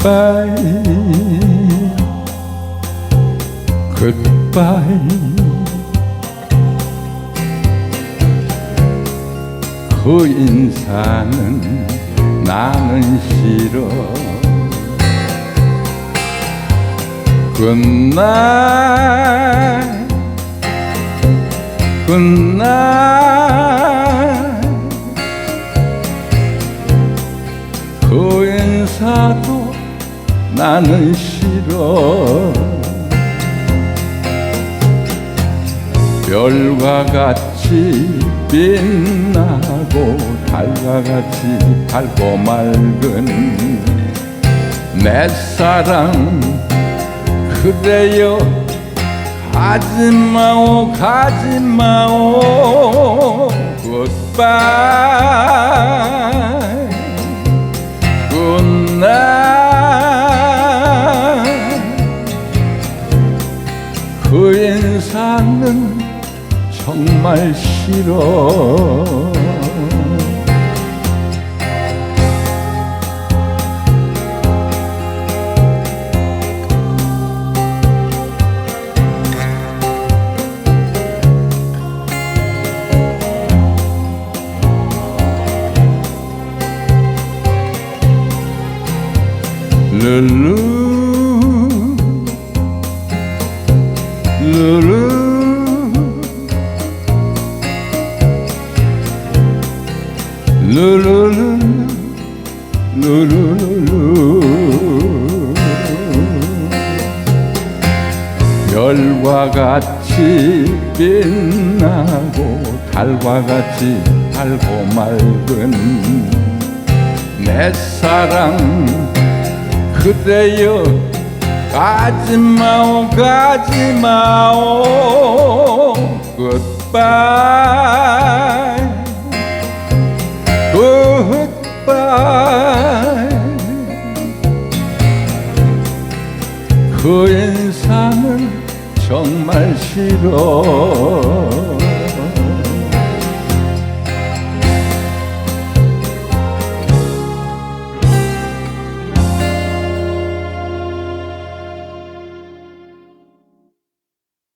goodbye, goodbye. 그 인사는 나는 싫어. 굿날, 굿날. 그 인사도 나는 싫어. 별과 같이 빛나고 달과 같이 달고 맑은 내 사랑. 그래요. 가지마오 가지마오. 굿바이 그 인사는 정말 싫어. 룰루. 루루 루루 루루루루 별과 같이 빛나고 달과 같이 달고 맑은 내 사랑 그대여 가지마오 가지마오. Goodbye. 그 인사는 정말 싫어.